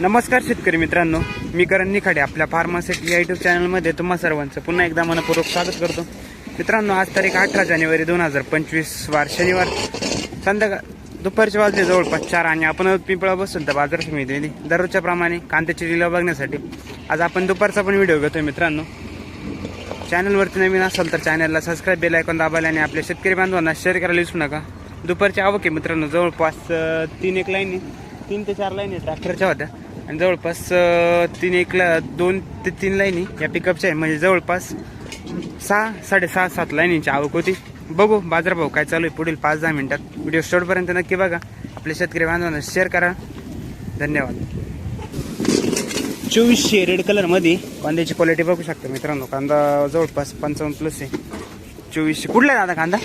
नमस्कार शेतकरी मित्रांनो मी करण निखाडे आपल्या फार्मासिटी या युट्यूब चॅनलमध्ये तुम्हा सर्वांचं पुन्हा एकदा मनपूर्वक स्वागत करतो. मित्रांनो आज तारीख अठरा जानेवारी दोन हजार पंचवीस वार शनिवार. संध्याकाळ दुपारच्या वाजले जवळपास चार आणि आपण पिंपळा बसून तर बाजार समितीने दररोजच्या प्रमाणे कांद्याची लिलाव बघण्यासाठी आज आपण दुपारचा पण व्हिडिओ घेतोय मित्रांनो. चॅनलवरती नवीन असाल तर चॅनलला सबस्क्राईब बेल ऐकून दाबायला आणि आपल्या शेतकरी बांधवांना शेअर करायला विसरू नका. दुपारची आवक आहे मित्रांनो जवळपास तीन एक लाईन तीन ते चार लाईनी ट्रॅक्टरच्या होत्या. आणि जवळपास तीन एक ला दोन ते तीन लाईनी या पिकअपच्या आहे. म्हणजे जवळपास सहा साडेसहा सात लाईनींची आवक होती. बघू बाजारभाव काय चालू आहे पुढील पाच दहा मिनिटात. व्हिडिओ शेवटपर्यंत नक्की बघा. आपल्या शेतकरी बांधवांना शेअर करा. धन्यवाद. चोवीसशे रेड कलरमध्ये कांद्याची क्वालिटी बघू शकता मित्रांनो. कांदा जवळपास पंचावन्न प्लस आहे. चोवीसशे कुठला आहे दादा कांदा?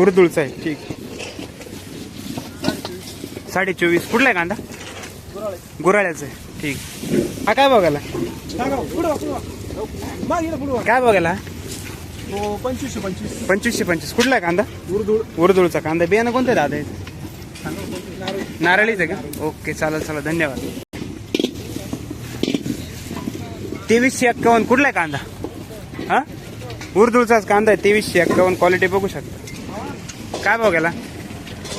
उर्दूळचा आहे. ठीक. साडे चोवीस. कुठला आहे कांदा? गुराळ्याचं आहे. ठीक. हा काय बघायला? काय बघायला? पंचवीसशे पंचवीस. पंचवीसशे पंचवीस कुठला आहे कांदा? उर्दूळ उर्दूळचा कांदा. बियाणं कोणतं आहे दादा हे? नारळीच आहे का? ओके चालेल चालेल. धन्यवाद. तेवीसशे एक्कावन्न. कुठला आहे कांदा? हा? उर्दूळचाच कांदा आहे. तेवीसशे एक्कावन्न. क्वालिटी बघू शकता. काय बघायला?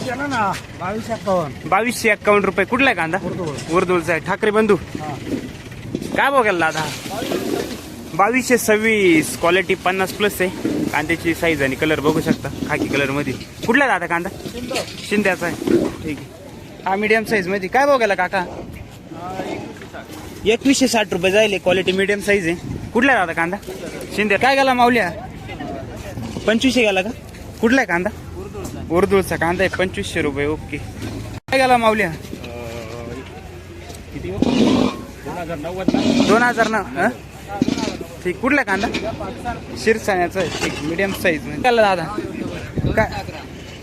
गेला ना बावीस एक्कावन्न बावीसशे एक्कावन्न रुपये. कुठला आहे कांदा? उर्दूळचा आहे. ठाकरे बंधू. काय बघायला दादा? बावीसशे सव्वीस. क्वालिटी पन्नास प्लस आहे. कांद्याची साईज आणि कलर बघू शकता. खाकी कलरमध्ये. कुठला दादा कांदा? शिंद्याचा आहे. ठीक आहे. हा मीडियम साईजमध्ये. काय बघायला काका? एकवीसशे साठ रुपये जाईल क्वालिटी मीडियम साईज आहे. कुठला दादा कांदा? शिंदे. काय गेला माऊल्या? पंचवीसशे गेला का? कुठला आहे कांदा? उर्दूचा कांदा आहे पंचवीसशे रुपये ओके. काय गेला माऊल्या किती दोन हजार दोन हजार ना ठीक कुठला कांदा? शिरसाण्याचा आहे ठीक मिडियम साईजमध्ये. दादा? काय?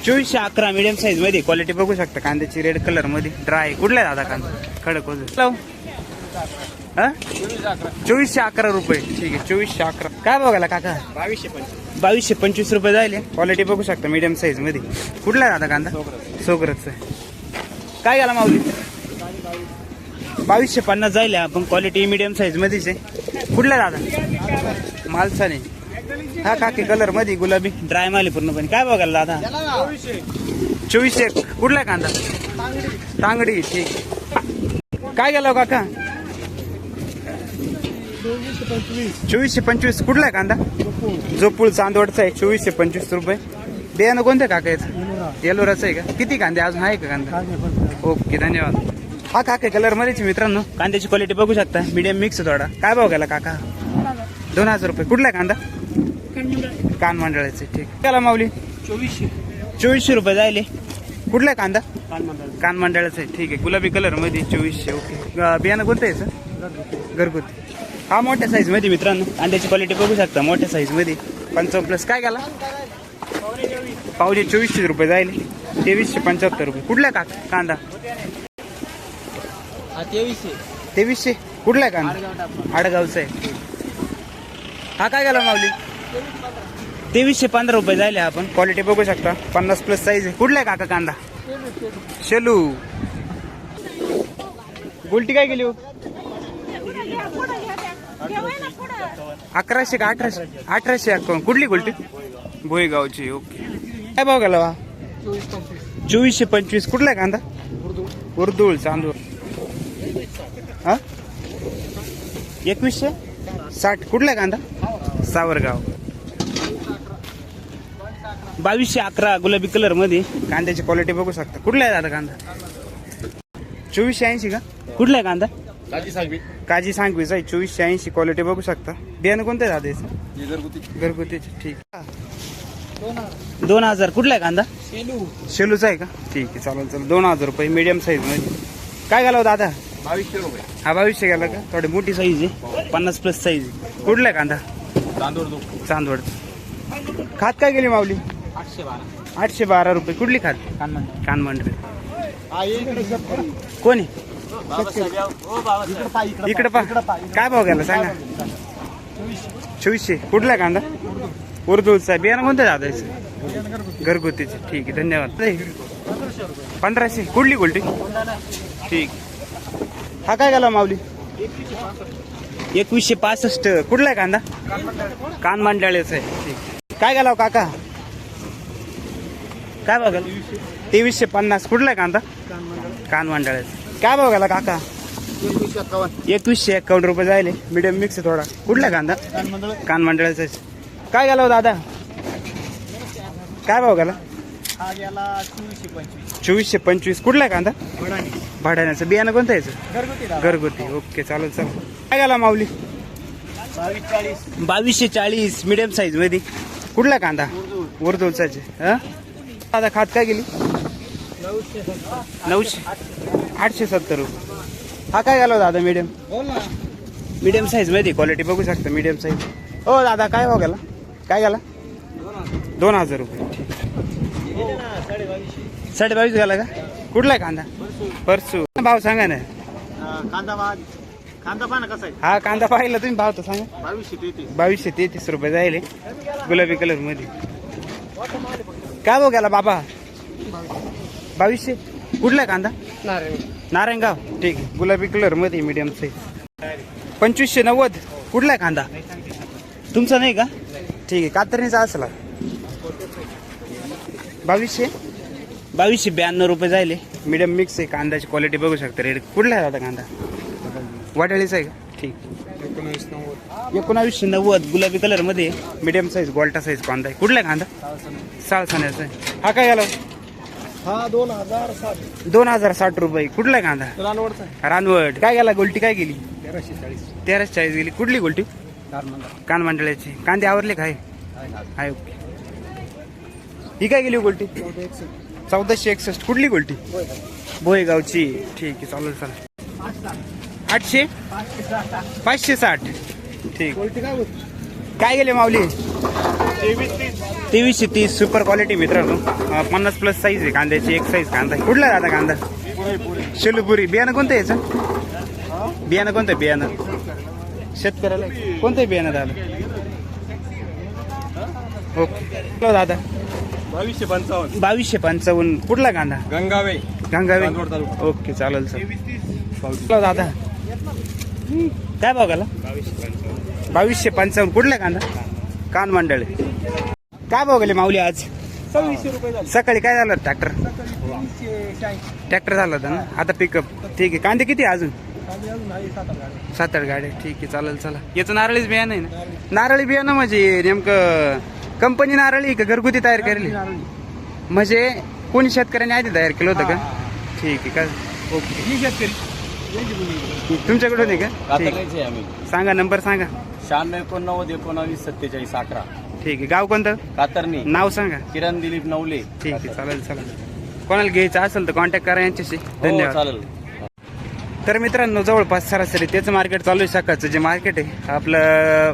चोवीसशे अकरा मीडियम साईजमध्ये क्वालिटी बघू शकता कांद्याची रेड कलरमध्ये. ड्राय कुठला आहे दादा कांदा? खडक वजन. चोवीसशे अकरा रुपये. ठीक आहे चोवीसशे अकरा. काय बघायला काका? बावीसशे पंचवीस. बावीसशे पंचवीस रुपये जायले. क्वालिटी बघू शकता मीडियम साईजमध्ये. कुठला आहे दादा कांदा? सोगरच आहे काय गेला माऊली? बावीसशे पन्नास जायले आपण. क्वालिटी मीडियम साईज मध्येच. आहे कुठला दादा? मालसाने. हा काकी कलरमध्ये गुलाबी. ड्राय माल पूर्णपणे. काय बघायला दादा? चोवीसशे कुठला कांदा? तांगडी. ठीक. काय गेला हो काका? चोवीसशे पंचवीस. चोवीसशे पंचवीस कुठला आहे कांदा? जोपूळ चांदवडचा आहे चोवीसशे पंचवीस रुपये. बियाणं कोणत्या काकायचं येलोराचं आहे का? किती कांदे अजून आहे का कांदा? ओके धन्यवाद. हा काका कलर मध्येच मित्रांनो. कांद्याची क्वालिटी बघू शकता. मीडियम मिक्स थोडा. काय भाव गेला काका? दोन हजार रुपये. कुठला आहे कांदा? कान मंडळाचे ठीक. त्याला माऊली. चोवीसशे चोवीसशे रुपये जायले. कुठला आहे कांदा? कान मंडळाचं आहे ठीक आहे. गुलाबी कलरमध्ये चोवीसशे ओके. बियाणं कोणतं आहे सर घरगुती. हा मोठ्या साईजमध्ये मित्रांनो. कांद्याची क्वालिटी बघू शकता मोठ्या साईजमध्ये. पंचावन्न प्लस काय गेला? पावणे चोवीसशे रुपये जाईल तेवीसशे पंच्याहत्तर रुपये. कुठला का कांदा. हा तेवीसशे. तेवीसशे? कुठला कांदा? आडगावचा आहे. हा काय गेला माऊली? तेवीसशे पंधरा रुपये जायले आपण. क्वालिटी बघू शकता. पन्नास प्लस साईज आहे. कुठला काका कांदा? शेलू गुलटी काय गेली हो? अकराशे का अठराशे? अठराशे अकाउंट कुठली गोल्टी? भोईगावची ओके. काय भाव गेला वा चोवीसशे पंचवीस. कुठला आहे कांदा? उर्दूळ चांदूर. हा? एकवीसशे? साठ. कुठला आहे कांदा? सावरगाव. बावीसशे अकरा गुलाबी कलरमध्ये. कांद्याची क्वालिटी बघू शकता. कुठला आहे दादा कांदा? चोवीसशे ऐंशी का? कुठला आहे कांदा? काजी सांगवीचा आहे चोवीसशे ऐंशी क्वालिटी बघू शकता. बियाणं कोणतं हे घरगुती. घरगुतीचे ठीक. दोन हजार दोन हजार कुठला आहे कांदा? शेलू. शेलूचा आहे का? ठीक आहे चालेल चालेल. दोन हजार रुपये मीडियम साईजमध्ये. काय घालावं दादा? बावीसशे रुपये. हा बावीसशे गेला का? थोडी मोठी साईज आहे. पन्नास प्लस साईज आहे. कुठला आहे कांदा? तांदूळ दो चांदवड. खात काय गेली माऊली? आठशे बारा. आठशे बारा रुपये. कुठली खात? कानमंडळ कानमंडळ हा इकडे कोणी इकडे पा काय भाव गेला सांगा. चोवीसशे. कुठला आहे कांदा? उर्दूचा. बियाणं कोणतं दादायचं घरगुतीचे. ठीक आहे धन्यवाद. पंधराशे. कुठली गोल्टी? ठीक. हा काय गेला माऊली? एकवीसशे पासष्ट. कुठला आहे कांदा? कान मांडळेच आहे. ठीक. काय गेला हो काका? काय बघाल तेवीसशे पन्नास. कुठला आहे कांदा? कान मांडळेच. काय भाव गेला काका? एकवीसशे एकावन्न. रुपये जायले. मीडियम मिक्स थोडा. कुठला कांदा? कान मंडळाचा काय गेला हो दादा? काय भाव गेला? चोवीसशे पंचवीस. कुठला कांदा? भाड्याण्याचं बियाणं कोणतं यायचं घरगुती ओके चालेल चालेल. काय गेला माऊली? बावीसशे चाळीस. मिडियम साईजमध्ये कुठला कांदा? हा? दादा खात काय गेली? नऊशे. आठशे सत्तर रुपये. हा काय हो दादा मिडियम मिडियम साईजमध्ये क्वालिटी बघू शकता मिडियम साईज हो दादा काय भाव गेला? काय गेला? दोन हजार रुपये. साडे बावीस गेला का? कुठला आहे कांदा? परसू. भाव सांगा ना. कांदा कांदा पाहा कसा आहे. हा कांदा पाहिला तुम्ही भाव तर सांगा. बावीसशे तेहतीस. बावीसशे तेहतीस रुपये जायले गुलाबी कलरमध्ये. काय भाव गेला बाबा? बावीसशे? कुठला आहे कांदा नारायणगाव ठीक आहे. गुलाबी कलरमध्ये मीडियम साईज पंचवीसशे नव्वद. कुठला आहे कांदा. तुमचा नाही का? ठीक आहे. कातरणीचा असला. बावीसशे? बावीसशे ब्याण्णव रुपये जायले. मीडियम मिक्स आहे. कांद्याची क्वालिटी बघू शकता. रेट कुठला आहे दादा कांदा? वाटाळीचा आहे का? ठीक. एकोणावीसशे नव्वद. गुलाबी कलरमध्ये. मीडियम साईज गोल्टा साईज कांदा आहे. कुठला कांदा? साळसाण्याचा आहे. हा काय गेला हा दोन हजार सात दोन हजार साठ रुपये. कुठला कांदा? रानवडचा. रानवट काय गेला? गोल्टी काय गेली? तेराशे चाळीस. तेराशे चाळीस गेली. कुठली गोल्टी? कान मंडळाची. कांदे आवरले काय आहे? ओके. ही काय गेली गोल्टी? चौदाशे एकसष्ट. कुठली गोल्टी? बोयगावची ठीक आहे चालेल चला आठशे? पाचशे साठ. ठीक. काय गेले माऊली? तेवीसशे तीस सुपर क्वालिटी मित्रांनो. पन्नास प्लस साईज आहे कांद्याची एक साईज कांदा आहे. कुठला दादा कांदा? पुरे पुरे शेलुपुरी. बियाणं कोणतं आहे याचं? बियाणं कोणतं आहे? बियाणं. शेतकऱ्याला कोणतं आहे बियाणं दादा? ओके. दादा? बावीसशे पंचावन्न. बावीसशे पंचावन्न. कुठला कांदा? गंगावे. गंगावे. ओके चालेल सर कुठला दादा? काय बघाला बावीसशे पंचावन्न. कुठला कांदा? कान मंडळ. काय बघले माऊली आज? सव्वीसशे रुपये झाले. सकाळी काय झालं ट्रॅक्टर ट्रॅक्टर झाला होता ना? आता पिकअप ठीक आहे. कांदे किती आहे अजून? सात आठ गाड्या. गाड्या. ठीक आहे चालेल चला. याचं नारळीच बियाणं आहे ना? नारळी. बियाणं म्हणजे नेमकं कंपनी नारळी का? घरगुती तयार केलेली? म्हणजे कोणी शेतकऱ्यांनी आधी तयार केलं होतं का? ठीक आहे का ओके. शेतकरी. तुमच्याकडून आहे का? ठीक सांगा नंबर सांगा. शहाण्णव एकोणनव्वद एकोणावीस सत्तेचाळीस अकरा. ठीक आहे. गाव कोणतं? कातरणी. नाव सांगा. किरण दिलीप नवले. ठीक आहे चालेल चला कोणाला घ्यायचं असेल तर कॉन्टॅक्ट करा यांच्याशी. हो, धन्यवाद. चालेल. तर मित्रांनो जवळपास सरासरी त्याचं मार्केट चालू आहे सकाळचं. जे मार्केट आहे आपलं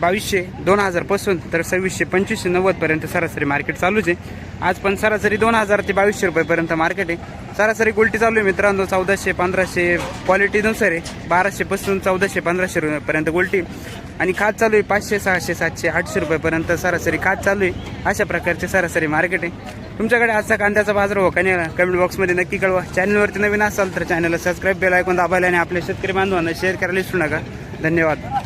बावीसशे दोन हजारपासून तर सव्वीसशे पंचवीसशे नव्वदपर्यंत सरासरी मार्केट चालूच आहे. आज पण सरासरी दोन हजार ते बावीसशे रुपयेपर्यंत मार्केट आहे. सरासरी गोल्टी चालू आहे मित्रांनो चौदाशे पंधराशे क्वालिटीनुसार आहे. बाराशेपासून चौदाशे पंधराशे रुपयेपर्यंत गोल्टी आणि खात चालू आहे पाचशे सहाशे सातशे आठशे रुपयेपर्यंत सरासरी खात चालू आहे. अशा प्रकारचे सरासरी मार्केट आहे. तुमच्याकडे आजचा कांद्याचा बाजार हो का नाही कमेंट बॉक्समध्ये नक्की कळवा. चॅनलवरती नवीन असाल तर चॅनलला सबस्क्राईब बेल ऐकून दाबायला आणि आपल्या शेतकरी बांधवांना शेअर करायला विसरू नका. धन्यवाद.